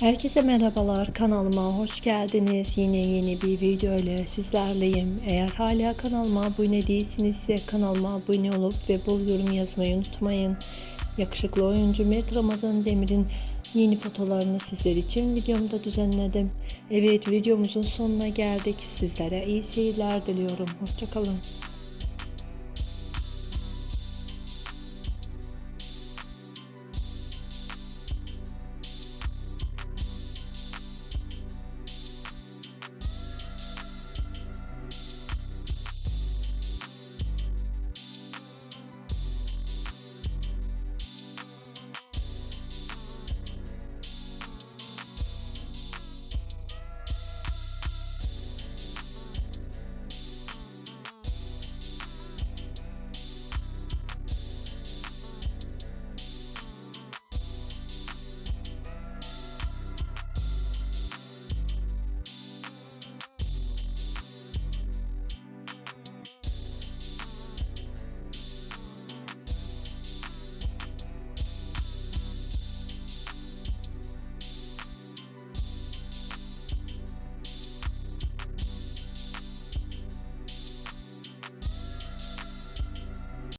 Herkese merhabalar kanalıma hoş geldiniz. Yine yeni bir video ile sizlerleyim. Eğer hala kanalıma abone değilsinizse kanalıma abone olup ve bol yorum yazmayı unutmayın. Yakışıklı oyuncu Mert Ramazan Demir'in yeni fotolarını sizler için videomda düzenledim. Evet videomuzun sonuna geldik. Sizlere iyi seyirler diliyorum. Hoşçakalın.